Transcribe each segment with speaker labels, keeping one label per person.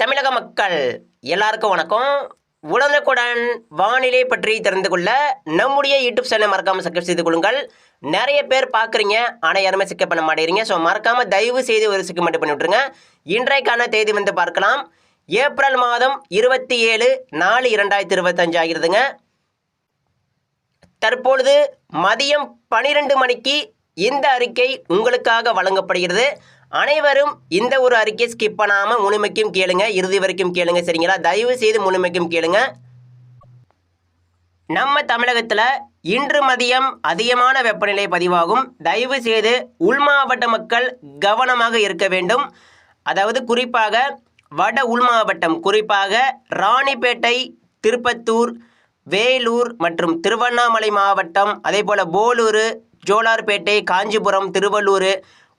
Speaker 1: தமிழக மக்கள் எல்லாருக்கும் வணக்கம். உடனுக்குடன் வானிலை பற்றி தெரிந்து கொள்ள நம்முடைய யூடியூப் சேனல் மறக்காமல் சப்ஸ்கிரைப் செய்து கொள்ளுங்கள். நிறைய பேர் பார்க்குறீங்க ஆனால் யாருமே சிக்க பண்ண மாட்டேங்கிறீங்க. ஸோ மறக்காமல் தயவு செய்து ஒரு சிக்க மட்டும் பண்ணி விட்ருங்க இன்றைக்கான தேதி வந்து பார்க்கலாம். ஏப்ரல் மாதம் இருபத்தி ஏழு நாலு இரண்டாயிரத்தி இருபத்தஞ்சு ஆகிருதுங்க தற்பொழுது மதியம் பனிரெண்டு மணிக்கு இந்த அறிக்கை உங்களுக்காக வழங்கப்படுகிறது. அனைவரும் இந்த ஒரு அறிக்கையை ஸ்கிப் பண்ணாமல் முழுமைக்கும் கேளுங்க. இறுதி வரைக்கும் கேளுங்க. சரிங்களா? தயவு செய்து முழுமைக்கும் கேளுங்க. நம்ம தமிழகத்தில் இன்று மதியம் அதிகமான வெப்பநிலை பதிவாகும். தயவு செய்து உள் மாவட்ட மக்கள் கவனமாக இருக்க வேண்டும். அதாவது குறிப்பாக வட உள் மாவட்டம் குறிப்பாக ராணிப்பேட்டை திருப்பத்தூர் வேலூர் மற்றும் திருவண்ணாமலை மாவட்டம் அதே போல் போலூர் ஜோலார்பேட்டை காஞ்சிபுரம் திருவள்ளூர்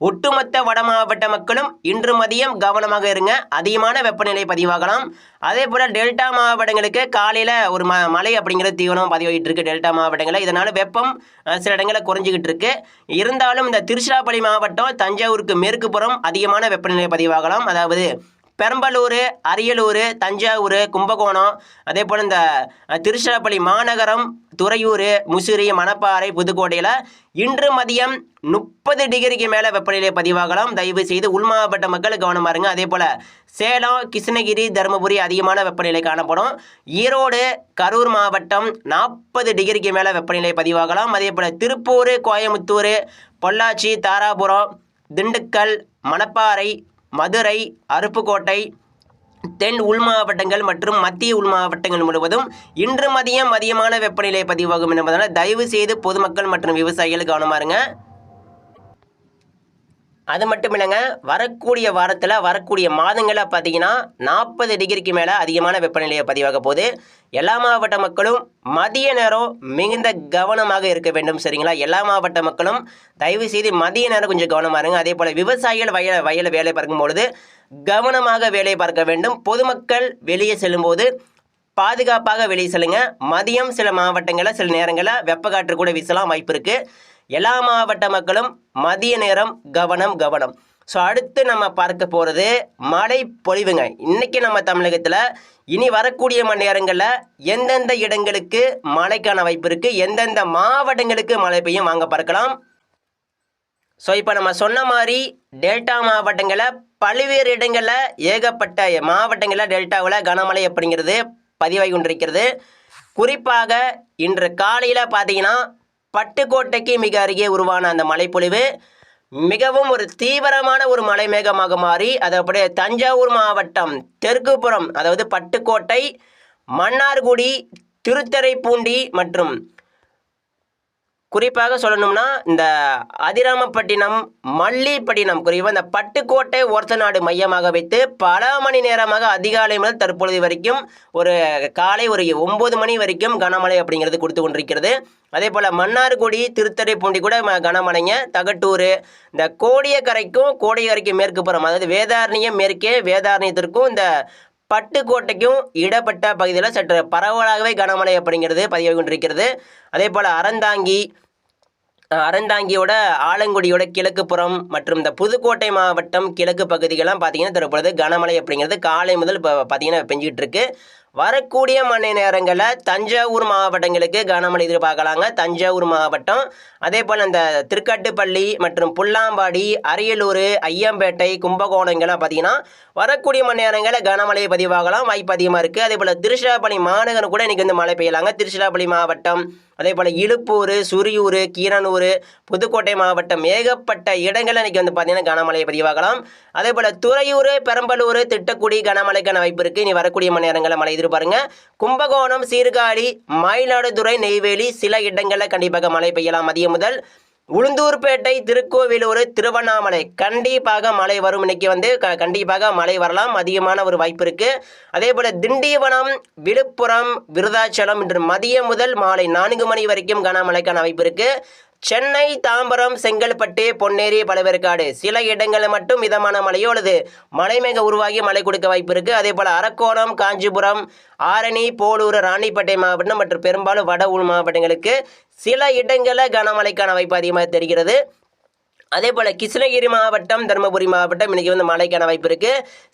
Speaker 1: ஒட்டுமொத்த வட மாவட்ட மக்களும் இன்று மதியம் கவனமாக இருங்க. அதிகமான வெப்பநிலை பதிவாகலாம். அதே போல் டெல்டா மாவட்டங்களுக்கு காலையில் ஒரு ம மழை அப்படிங்கிற தீவனம் பதிவாகிட்டு இருக்கு டெல்டா மாவட்டங்களில். இதனால் வெப்பம் சில இடங்களில் குறைஞ்சிக்கிட்டு இருக்கு இருந்தாலும் இந்த திருச்சிராப்பள்ளி மாவட்டம் தஞ்சாவூருக்கு மேற்கு புறம் அதிகமான வெப்பநிலை பதிவாகலாம். அதாவது பெரம்பலூர் அரியலூர் தஞ்சாவூர் கும்பகோணம் அதே போல் இந்த திருச்சிராப்பள்ளி மாநகரம் துறையூர் முசிறி மணப்பாறை புதுக்கோட்டையில் இன்று மதியம் முப்பது டிகிரிக்கு மேலே வெப்பநிலை பதிவாகலாம். தயவு செய்து உள் மாவட்ட மக்கள் கவனமாக இருங்க. அதே போல் சேலம் கிருஷ்ணகிரி தருமபுரி அதிகமான வெப்பநிலை காணப்படும். ஈரோடு கரூர் மாவட்டம் நாற்பது டிகிரிக்கு மேலே வெப்பநிலை பதிவாகலாம். அதே போல் திருப்பூர் கோயமுத்தூர் பொள்ளாச்சி தாராபுரம் திண்டுக்கல் மணப்பாறை மதுரை அருப்புக்கோட்டை தென் உள் மாவட்டங்கள் மற்றும் மத்திய உள் மாவட்டங்கள் முழுவதும் இன்று மதியம் மதியமான வெப்பநிலை பதிவாகும் என்பதனால் தயவு செய்து பொதுமக்கள் மற்றும் விவசாயிகள் கவனமா இருங்க. அது மட்டும் இல்லைங்க வரக்கூடிய வாரத்தில் வரக்கூடிய மாதங்களில் பார்த்தீங்கன்னா நாற்பது டிகிரிக்கு மேலே அதிகமான வெப்பநிலையை பதிவாக போகுது. எல்லா மாவட்ட மக்களும் மதிய நேரம் மிகுந்த கவனமாக இருக்க வேண்டும் சரிங்களா? எல்லா மாவட்ட மக்களும் தயவு செய்து மதிய நேரம் கொஞ்சம் கவனமாக இருங்க. அதே போல் விவசாயிகள் வயல வயலில் வேலை பார்க்கும் பொழுது கவனமாக வேலை பார்க்க வேண்டும். பொதுமக்கள் வெளியே செல்லும்போது பாதுகாப்பாக வெளியே செல்லுங்க. மதியம் சில மாவட்டங்களில் சில நேரங்களில் வெப்பக்காற்று கூட வீசலாம் வாய்ப்பு இருக்குது எல்லா மாவட்ட மக்களும் மதிய நேரம் கவனம் கவனம். ஸோ அடுத்து நம்ம பார்க்க போகிறது மழை பொழிவுங்க இன்றைக்கி நம்ம தமிழகத்தில் இனி வரக்கூடிய மணி நேரங்களில் எந்தெந்த இடங்களுக்கு மழைக்கான வாய்ப்பு இருக்குது எந்தெந்த மாவட்டங்களுக்கு மழை பெய்யும்? வாங்க பார்க்கலாம். ஸோ இப்போ நம்ம சொன்ன மாதிரி டெல்டா மாவட்டங்களில் பல்வேறு இடங்களில் ஏகப்பட்ட மாவட்டங்களில் டெல்டாவில் கனமழை அப்படிங்கிறது பதிவாகி கொண்டிருக்கிறது. குறிப்பாக இன்று காலையில் பார்த்தீங்கன்னா பட்டுக்கோட்டைக்கு மிக அருகே உருவான அந்த மழைப்பொழிவு மிகவும் ஒரு தீவிரமான ஒரு மலை மேகமாக மாறி அது அப்படியே தஞ்சாவூர் மாவட்டம் தெற்குப்புறம் அதாவது பட்டுக்கோட்டை மன்னார்குடி திருத்தரைப்பூண்டி மற்றும் குறிப்பாக சொல்லணும்னா இந்த அதிராமப்பட்டினம் மல்லிப்பட்டினம் குறிப்பாக இந்த பட்டுக்கோட்டை ஒரத்தநாடு மையமாக வைத்து பல மணி நேரமாக அதிகாலை முதல் தற்பொழுது வரைக்கும் ஒரு காலை ஒரு ஒம்பது மணி வரைக்கும் கனமழை அப்படிங்கிறது கொடுத்து கொண்டிருக்கிறது. அதே போல் மன்னார்குடி திருத்தரைப்பூண்டி கூட ம- கனமழைங்க. தகட்டூர் இந்த கோடியக்கரைக்கும் கோடியக்கரைக்கும் மேற்கு புறம் அதாவது வேதாரணியம் மேற்கே வேதாரணியத்திற்கும் இந்த பட்டுக்கோட்டைக்கும் இடப்பட்ட பகுதியில் சற்று பரவலாகவே கனமழை அப்படிங்கிறது பதிவாகி கொண்டிருக்கிறது. அதே போல் அறந்தாங்கி அறந்தாங்கியோட ஆலங்குடியோட கிழக்கு புறம் மற்றும் இந்த புதுக்கோட்டை மாவட்டம் கிழக்கு பகுதிகள்லாம் பார்த்தீங்கன்னா தற்பொழுது கனமழை அப்படிங்கிறது காலை முதல் இப்போ பார்த்தீங்கன்னா பெஞ்சிக்கிட்டு இருக்கு. வரக்கூடிய மணி நேரங்களில் தஞ்சாவூர் மாவட்டங்களுக்கு கனமழை எதிர்பார்க்கலாங்க. தஞ்சாவூர் மாவட்டம் அதே போல் இந்த திருக்கட்டுப்பள்ளி மற்றும் புல்லாம்பாடி அரியலூர் ஐயம்பேட்டை கும்பகோணம் இங்கெல்லாம் பார்த்தீங்கன்னா வரக்கூடிய மணி நேரங்களில் கனமழை பதிவாகலாம். வாய்ப்பு அதிகமாக இருக்குது அதே போல் திருச்சிராப்பள்ளி மாநகரம் கூட இன்றைக்கி வந்து மழை பெய்யலாங்க. திருச்சிராப்பள்ளி மாவட்டம் அதே போல் இழுப்பூர் சுரியூர் கீரனூர் புதுக்கோட்டை மாவட்டம் ஏகப்பட்ட இடங்களில் இன்றைக்கி வந்து பார்த்திங்கன்னா கனமழை பதிவாகலாம். அதே போல் துறையூர் பெரம்பலூர் திட்டக்குடி கனமழைக்கான வாய்ப்பு இருக்குது இனி வரக்கூடிய மணி நேரங்களில் மழை பாருங்க. கும்பகோணம் சீர்காழி மயிலாடுதுறை நெய்வேலி சில இடங்களில் கண்டிப்பாக மழை பெய்யலாம். மதியம் முதல் உளுந்தூர்பேட்டை திருக்கோவிலூர் திருவண்ணாமலை கண்டிப்பாக மழை வரும். இன்னைக்கு வந்து க கண்டிப்பாக மழை வரலாம். அதிகமான ஒரு வாய்ப்பு இருக்குது அதே போல் திண்டிவனம் விழுப்புரம் விருதாச்சலம் இன்று மதியம் முதல் மாலை நான்கு மணி வரைக்கும் கனமழைக்கான வாய்ப்பு இருக்குது சென்னை தாம்பரம் செங்கல்பட்டு பொன்னேரி பழவேற்காடு சில இடங்களில் மட்டும் மிதமான மழையோ அல்லது மலைமேக உருவாகி மழை கொடுக்க வாய்ப்பு இருக்குது அதே போல் அரக்கோணம் காஞ்சிபுரம் ஆரணி போலூர் ராணிப்பேட்டை மாவட்டம் மற்றும் பெரும்பாலும் வட உள் மாவட்டங்களுக்கு சில இடங்களில் கனமழைக்கான வாய்ப்பு அதிகமாக தெரிகிறது. அதே போல் கிருஷ்ணகிரி மாவட்டம் தருமபுரி மாவட்டம் இன்னைக்கு வந்து மழைக்கான வாய்ப்பு இருக்கு.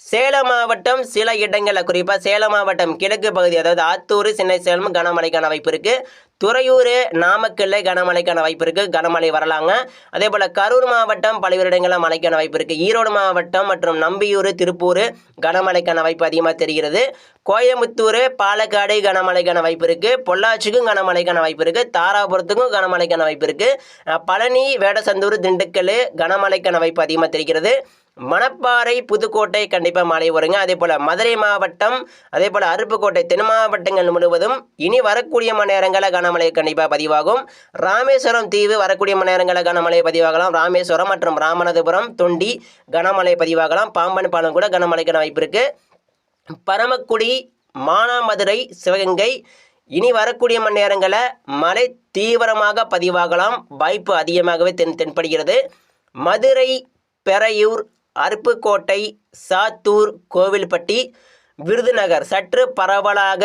Speaker 1: சேலம் மாவட்டம் சில இடங்களில் குறிப்பாக சேலம் மாவட்டம் கிழக்கு பகுதி அதாவது ஆத்தூர் சின்ன சேலம் கனமழைக்கான வாய்ப்பு இருக்கு. துறையூர் நாமக்கல்ல கனமழைக்கான வாய்ப்பு இருக்குது கனமழை வரலாங்க. அதே போல் கரூர் மாவட்டம் பல்வேறு இடங்களில் மழைக்கான வாய்ப்பு இருக்குது ஈரோடு மாவட்டம் மற்றும் நம்பியூர் திருப்பூர் கனமழைக்கான வாய்ப்பு அதிகமாக தெரிகிறது. கோயம்புத்தூர் பாலக்காடு கனமழைக்கான வாய்ப்பு இருக்குது பொள்ளாச்சிக்கும் கனமழைக்கான வாய்ப்பு இருக்குது தாராபுரத்துக்கும் கனமழைக்கான வாய்ப்பு இருக்குது பழனி வேடசந்தூர் திண்டுக்கல் கனமழைக்கான வாய்ப்பு அதிகமாக தெரிகிறது. மணப்பாறை புதுக்கோட்டை கண்டிப்பாக மழை வருங்க அதே போல் மதுரை மாவட்டம் அதே போல் அருப்புக்கோட்டை தென் மாவட்டங்கள் முழுவதும் இனி வரக்கூடிய மணி நேரங்களில் கனமழை கண்டிப்பாக பதிவாகும். ராமேஸ்வரம் தீவு வரக்கூடிய மணி நேரங்களில் கனமழை பதிவாகலாம். ராமேஸ்வரம் மற்றும் ராமநாதபுரம் தொண்டி கனமழை பதிவாகலாம். பாம்பன் பாலம் கூட கனமழைக்கான வாய்ப்பு இருக்குது பரமக்குடி மானாமதுரை சிவகங்கை இனி வரக்கூடிய மணி நேரங்களில் மழை தீவிரமாக பதிவாகலாம். வாய்ப்பு அதிகமாகவே தென் தென்படுகிறது. மதுரை பெரையூர் அருப்புக்கோட்டை சாத்தூர் கோவில்பட்டி விருதுநகர். சற்று பரவலாக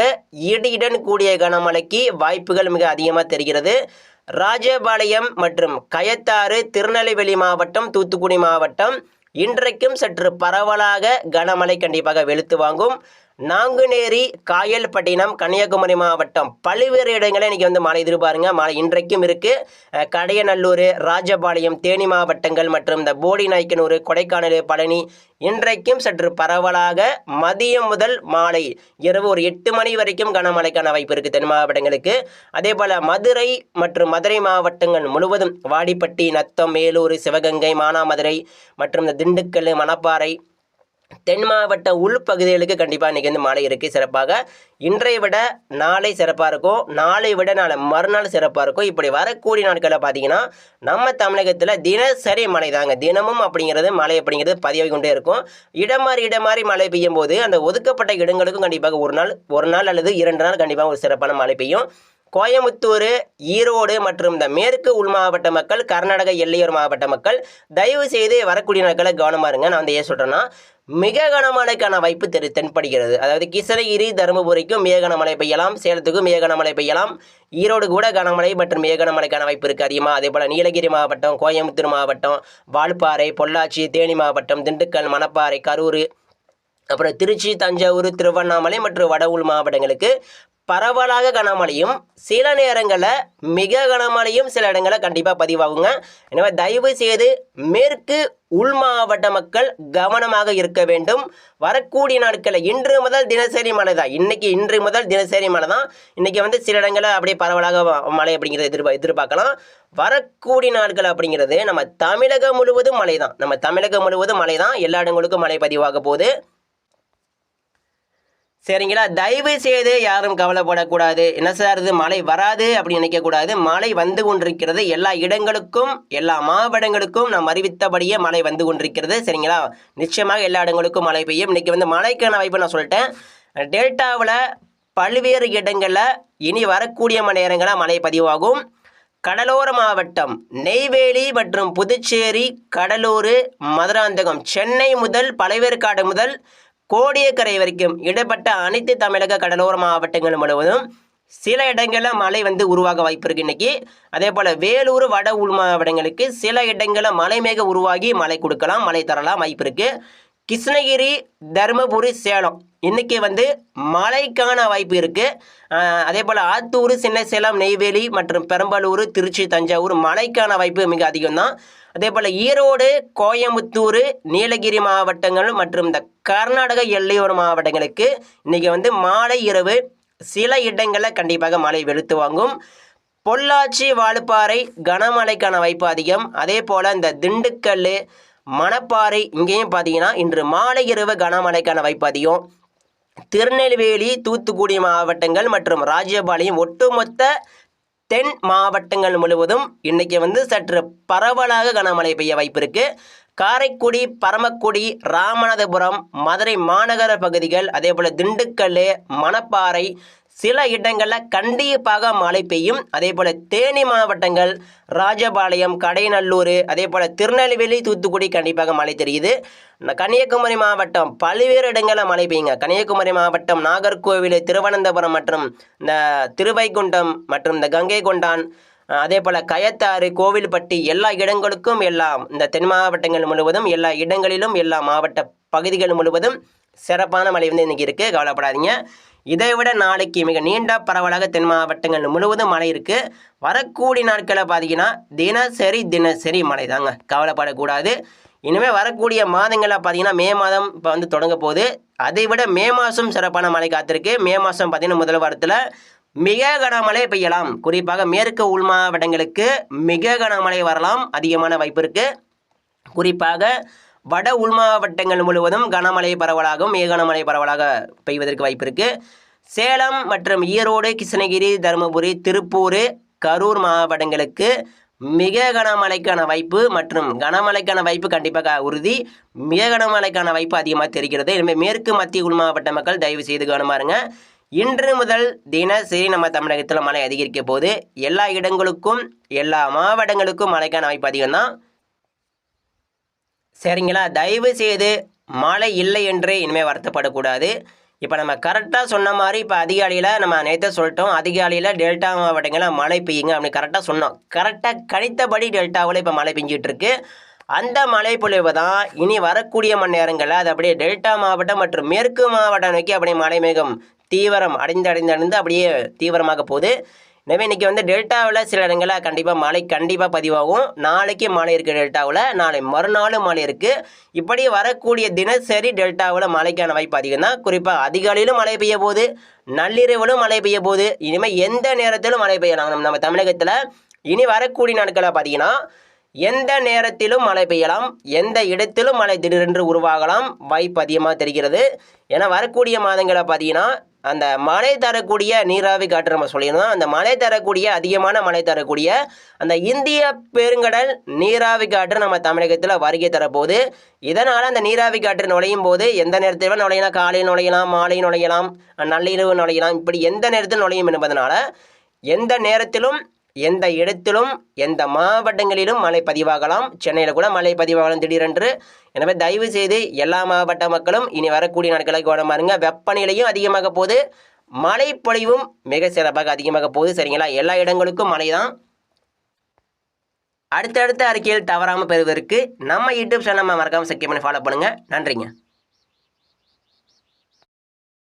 Speaker 1: இடியுடன் கூடிய கனமழைக்கு வாய்ப்புகள் மிக அதிகமாக தெரிகிறது. ராஜபாளையம் மற்றும் கயத்தாறு திருநெல்வேலி மாவட்டம் தூத்துக்குடி மாவட்டம் இன்றைக்கும் சற்று பரவலாக கனமழை கண்டிப்பாக வெளுத்து வாங்கும். நாங்குநேரி காயல்பட்டினம் கன்னியாகுமரி மாவட்டம். பல்வேறு இடங்களில் இன்றைக்கி வந்து மழை எதிர்பாருங்க. மழை இன்றைக்கும் இருக்குது கடையநல்லூர் ராஜபாளையம் தேனி மாவட்டங்கள் மற்றும் இந்த போடி நாய்க்கனூர் கொடைக்கானல் பழனி இன்றைக்கும் சற்று பரவலாக மதியம் முதல் மாலை இரவு ஒரு எட்டு மணி வரைக்கும் கனமழைக்கான வாய்ப்பு இருக்குது தென் மாவட்டங்களுக்கு. அதே போல் மதுரை மற்றும் மதுரை மாவட்டங்கள் முழுவதும் வாடிப்பட்டி நத்தம் மேலூர் சிவகங்கை மானாமதுரை மற்றும் இந்த திண்டுக்கல் மணப்பாறை தென் மாவட்ட உள்பகுதிகளுக்கு கண்டிப்பாக இன்றைக்கி வந்து மழை இருக்குது சிறப்பாக இன்றைய விட நாளை சிறப்பாக இருக்கும். நாளை விட நாளை மறுநாள் சிறப்பாக இருக்கும். இப்படி வரக்கூடிய நாட்களில் பார்த்தீங்கன்னா நம்ம தமிழகத்தில் தினசரி மழை தாங்க. தினமும் அப்படிங்கிறது மழை அப்படிங்கிறது பதிவாகி கொண்டே இருக்கும். இடம் மாறி இடம் மாறி மழை பெய்யும் போது அந்த ஒதுக்கப்பட்ட இடங்களுக்கும் கண்டிப்பாக ஒரு நாள் ஒரு நாள் அல்லது இரண்டு நாள் கண்டிப்பாக ஒரு சிறப்பான மழை பெய்யும். கோயமுத்தூர் ஈரோடு மற்றும் இந்த மேற்கு உள் மாவட்ட மக்கள் கர்நாடக எல்லையோர் மாவட்ட மக்கள் தயவு செய்து வரக்கூடிய நாட்களை கவனமாக இருங்க. நான் வந்து ஏன் சொல்கிறேன்னா மிக கனமழைக்கான வாய்ப்பு தெரி தென்படுகிறது. அதாவது கிருஷ்ணகிரி தருமபுரிக்கும் மிக கனமழை பெய்யலாம் சேலத்துக்கும் மிக கனமழை பெய்யலாம். ஈரோடு கூட கனமழை மற்றும் மிக கனமழைக்கான வாய்ப்பு இருக்குது அதிகமாக அதே போல் நீலகிரி மாவட்டம் கோயம்புத்தூர் மாவட்டம் வால்பாறை பொள்ளாச்சி தேனி மாவட்டம் திண்டுக்கல் மணப்பாறை கரூர் அப்புறம் திருச்சி தஞ்சாவூர் திருவண்ணாமலை மற்றும் வட மாவட்டங்களுக்கு பரவலாக கனமழையும் சில நேரங்களில் மிக கனமழையும் சில இடங்களில் கண்டிப்பாக பதிவாகுங்க. எனவே தயவு செய்து மேற்கு உள் மாவட்ட மக்கள் கவனமாக இருக்க வேண்டும். வரக்கூடிய நாட்களில் இன்று முதல் தினசரி மழை தான். இன்னைக்கு இன்று முதல் தினசரி மழை தான். இன்னைக்கு வந்து சில இடங்களில் அப்படியே பரவலாக மழை அப்படிங்கிறத எதிர்பா எதிர்பார்க்கலாம். வரக்கூடிய நாட்கள் அப்படிங்கிறது நம்ம தமிழகம் முழுவதும் மழை தான். நம்ம தமிழகம் முழுவதும் மழை தான். எல்லா இடங்களுக்கும் மழை பதிவாக போகுது. சரிங்களா? தயவு செய்து யாரும் கவலைப்படக்கூடாது. என்ன சார் இது? மழை வராது அப்படின்னு நினைக்கக்கூடாது. மழை வந்து கொண்டிருக்கிறது எல்லா இடங்களுக்கும் எல்லா மாவட்டங்களுக்கும். நாம் அறிவித்தபடியே மழை வந்து கொண்டிருக்கிறது. சரிங்களா? நிச்சயமாக எல்லா இடங்களுக்கும் மழை பெய்யும். இன்னைக்கு வந்து மழைக்கான வாய்ப்பு நான் சொல்லிட்டேன். டெல்டாவில் பல்வேறு இடங்களில் இனி வரக்கூடிய மணி நேரங்களில் மழை பதிவாகும். கடலோர மாவட்டம் நெய்வேலி மற்றும் புதுச்சேரி கடலூர் மதுராந்தகம் சென்னை முதல் பழவேற்காடு முதல் கோடியக்கரை வரைக்கும் இடப்பட்ட அனைத்து தமிழக கடலோர மாவட்டங்கள் முழுவதும் சில இடங்களில் மழை வந்து உருவாக வாய்ப்பு இருக்கு இன்னைக்கு. அதே போல் வேலூர் வட உள் மாவட்டங்களுக்கு சில இடங்களில் மழை மேக உருவாகி மழை கொடுக்கலாம் மழை தரலாம் வாய்ப்பு இருக்கு. கிருஷ்ணகிரி தருமபுரி சேலம் இன்னைக்கு வந்து மழைக்கான வாய்ப்பு இருக்கு. அதே போல் ஆத்தூர் சின்ன சேலம் நெய்வேலி மற்றும் பெரம்பலூர் திருச்சி தஞ்சாவூர் மழைக்கான வாய்ப்பு மிக அதிகம் தான் அதே போல் ஈரோடு கோயம்புத்தூர் நீலகிரி மாவட்டங்கள் மற்றும் இந்த கர்நாடக எல்லையோர மாவட்டங்களுக்கு இன்றைக்கி வந்து மாலை இரவு சில இடங்களில் கண்டிப்பாக மழை வெளுத்து வாங்கும். பொள்ளாச்சி வாழுப்பாறை கனமழைக்கான வாய்ப்பு அதிகம். அதே போல் இந்த திண்டுக்கல் மணப்பாறை இங்கேயும் பார்த்தீங்கன்னா இன்று மாலை இரவு கனமழைக்கான வாய்ப்பு அதிகம். திருநெல்வேலி தூத்துக்குடி மாவட்டங்கள் மற்றும் ராஜபாளையம் ஒட்டுமொத்த தென் மாவட்டங்கள் முழுவதும் இன்றைக்கி வந்து சற்று பரவலாக கனமழை பெய்ய வாய்ப்பு இருக்கு. காரைக்குடி பரமக்குடி ராமநாதபுரம் மதுரை மாநகர பகுதிகள் அதே போல் திண்டுக்கல் மணப்பாறை சில இடங்களில் கண்டிப்பாக மழை பெய்யும். அதே போல் தேனி மாவட்டங்கள் ராஜபாளையம் கடைநல்லூர் அதே போல் திருநெல்வேலி தூத்துக்குடி கண்டிப்பாக மழை தெரியுது. கன்னியாகுமரி மாவட்டம் பல்வேறு இடங்களில் மழை பெய்யுங்க. கன்னியாகுமரி மாவட்டம் நாகர்கோவில் திருவனந்தபுரம் மற்றும் இந்த திருவைகுண்டம் மற்றும் இந்த கங்கை கொண்டான் அதே போல் கயத்தாறு கோவில்பட்டி எல்லா இடங்களுக்கும் எல்லாம் இந்த தென் மாவட்டங்கள் முழுவதும் எல்லா இடங்களிலும் எல்லா மாவட்ட பகுதிகள் முழுவதும் சிறப்பான மழை வந்து இன்றைக்கி இருக்குது கவலைப்படாதீங்க. இதை விட நாளைக்கு மிக நீண்ட பரவலாக தென் மாவட்டங்கள் முழுவதும் மழை இருக்குது வரக்கூடிய நாட்களை பார்த்தீங்கன்னா தினசரி தினசரி மழை தாங்க கவலைப்படக்கூடாது. இனிமேல் வரக்கூடிய மாதங்களில் பார்த்தீங்கன்னா மே மாதம் இப்போ வந்து தொடங்க போகுது. அதை விட மே மாதம் சிறப்பான மழை காத்திருக்கு. மே மாதம் பார்த்தீங்கன்னா முதல் வாரத்தில் மிக கனமழை பெய்யலாம். குறிப்பாக மேற்கு உள் மாவட்டங்களுக்கு மிக கனமழை வரலாம். அதிகமான வாய்ப்பு இருக்குது குறிப்பாக வட உள் மாவட்டங்கள் முழுவதும் கனமழை பரவலாகவும் மிக கனமழை பரவலாக பெய்வதற்கு வாய்ப்பு இருக்குது சேலம் மற்றும் ஈரோடு கிருஷ்ணகிரி தருமபுரி திருப்பூர் கரூர் மாவட்டங்களுக்கு மிக கனமழைக்கான வாய்ப்பு மற்றும் கனமழைக்கான வாய்ப்பு கண்டிப்பாக உறுதி. மிக கனமழைக்கான வாய்ப்பு அதிகமாக தெரிகிறது. எனவே மேற்கு மத்திய உள் மாவட்ட மக்கள் தயவு செய்து கவனமாருங்க. இன்று முதல் தினசரி நம்ம தமிழகத்தில் மழை அதிகரிக்க போது எல்லா இடங்களுக்கும் எல்லா மாவட்டங்களுக்கும் மழைக்கான வாய்ப்பு அதிகம் தான் சரிங்களா? தயவு செய்து மழை இல்லை என்று இனிமேல் வருத்தப்படக்கூடாது. இப்போ நம்ம கரெக்டாக சொன்ன மாதிரி இப்போ அதிகாலையில் நம்ம நேற்று சொல்லிட்டோம். அதிகாலையில் டெல்டா மாவட்டங்களில் மழை பெய்யுங்க அப்படின்னு கரெக்டாக சொன்னோம். கரெக்டாக கணித்தபடி டெல்டாவில் இப்போ மழை பெஞ்சிட்டு இருக்கு அந்த மழை பொழிவு தான் இனி வரக்கூடிய மணி நேரங்களில் அது அப்படியே டெல்டா மாவட்டம் மற்றும் மேற்கு மாவட்டம் நோக்கி அப்படியே மழை மேகம் தீவிரம் அடைந்து அடைந்து அடைந்து அப்படியே தீவிரமாக போகுது. எனவே இன்றைக்கி வந்து டெல்டாவில் சில இடங்களில் கண்டிப்பாக மழை கண்டிப்பாக பதிவாகும். நாளைக்கு மழை இருக்குது டெல்டாவில். நாளை மறுநாளும் மழை இருக்குது இப்படி வரக்கூடிய தினசரி டெல்டாவில் மழைக்கான வாய்ப்பு அதிகம் தான். குறிப்பாக அதிகாலையிலும் மழை பெய்ய போகுது. நள்ளிரவிலும் மழை பெய்ய போகுது. இனிமேல் எந்த நேரத்திலும் மழை பெய்யலாம் நம்ம நம்ம தமிழகத்தில் இனி வரக்கூடிய நாட்களில் பார்த்தீங்கன்னா எந்த நேரத்திலும் மழை பெய்யலாம். எந்த இடத்திலும் மழை திடீரென்று உருவாகலாம். வாய்ப்பு அதிகமாக தெரிகிறது. ஏன்னா வரக்கூடிய மாதங்களை பார்த்தீங்கன்னா அந்த மழை தரக்கூடிய நீராவி காற்று நம்ம சொல்லியிருந்தோம். அந்த மழை தரக்கூடிய அதிகமான மழை தரக்கூடிய அந்த இந்திய பெருங்கடல் நீராவி காற்று நம்ம தமிழகத்தில் வருகை தரப்போகுது. இதனால் அந்த நீராவி காற்று நுழையும் போது எந்த நேரத்தில் நுழையலாம்? காலையில் நுழையலாம் மாலை நுழையலாம் நள்ளிரவு நுழையலாம் இப்படி எந்த நேரத்தில் நுழையும் என்பதனால எந்த நேரத்திலும் எந்த இடத்திலும் எந்த மாவட்டங்களிலும் மழை பதிவாகலாம். சென்னையில் கூட மழை பதிவாகலாம் திடீரென்று. எனவே தயவு செய்து எல்லா மாவட்ட மக்களும் இனி வரக்கூடிய நாட்களை கவனம் இருங்க வெப்பநிலையும் அதிகமாக போகுது. மழை பொழிவும் மிக சிறப்பாக அதிகமாக போகுது. சரிங்களா? எல்லா இடங்களுக்கும் மழை தான். அடுத்தடுத்த அறிக்கையில் தவறாமல் பெறுவதற்கு நம்ம யூடியூப் சேனல் மறக்காமல் சக்கியம் பண்ணி ஃபாலோ பண்ணுங்கள் நன்றிங்க.